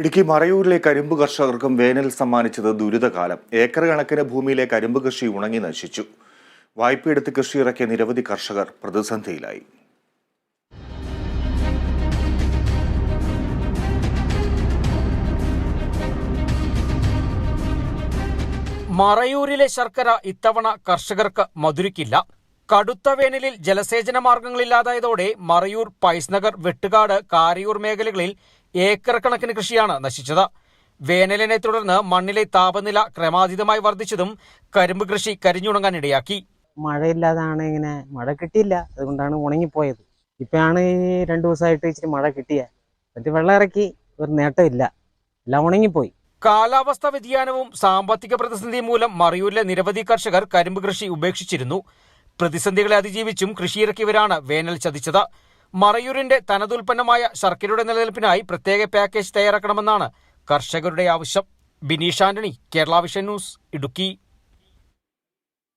ഇടുക്കി മറയൂരിലെ കരിമ്പ് കർഷകർക്കും വേനൽ സമ്മാനിച്ചത് ദുരിതകാലം. ഏക്കർ കണക്കിന് ഭൂമിയിലെ കരിമ്പ് കൃഷി ഉണങ്ങി നശിച്ചു. വായ്പയെടുത്ത് കൃഷി ഇറക്കിയ നിരവധി കർഷകർ പ്രതിസന്ധിയിലായി. മറയൂരിലെ ശർക്കര ഇത്തവണ കർഷകർക്ക് മധുരിക്കില്ല. കടുത്ത വേനലിൽ ജലസേചന മാർഗങ്ങളില്ലാതായതോടെ മറയൂർ പൈസ്നഗർ വെട്ടുകാട് കാരയൂർ മേഖലകളിൽ ഏക്കർ കണക്കിന് കൃഷിയാണ് നശിച്ചത്. വേനലിനെ തുടർന്ന് മണ്ണിലെ താപനില ക്രമാതീതമായി വർദ്ധിച്ചതും കരിമ്പ് കൃഷി കരിഞ്ഞുണങ്ങാൻ ഇടയാക്കി. മഴയില്ലാതാണ് ഇങ്ങനെ മഴ കിട്ടിയില്ല അതുകൊണ്ടാണ് ഉണങ്ങിപ്പോയത്. ഇപ്പോഴാണ് ഈ രണ്ട് ദിവസമായിട്ട് ഇച്ചിരി മഴ കിട്ടിയ. എന്നിട്ട് വെള്ളം ഇറക്കി ഒരു നേട്ടമില്ല. എല്ലാം ഉണങ്ങിപ്പോയി. കാലാവസ്ഥ വ്യതിയാനവും സാമ്പത്തിക പ്രതിസന്ധിയും മൂലം മറയൂരിലെ നിരവധി കർഷകർ കരിമ്പ് കൃഷി ഉപേക്ഷിച്ചിരുന്നു. പ്രതിസന്ധികളെ അതിജീവിച്ചും കൃഷിയിറക്കിയവരാണ് വേനൽ ചതിച്ചത്. മറയൂരിന്റെ തനതുൽപ്പന്നമായ ശർക്കരയുടെ നിലനിൽപ്പിനായി പ്രത്യേക പാക്കേജ് തയ്യാറാക്കണമെന്നാണ് കർഷകരുടെ ആവശ്യം. Bineesh Antony Kerala vision news Idukki.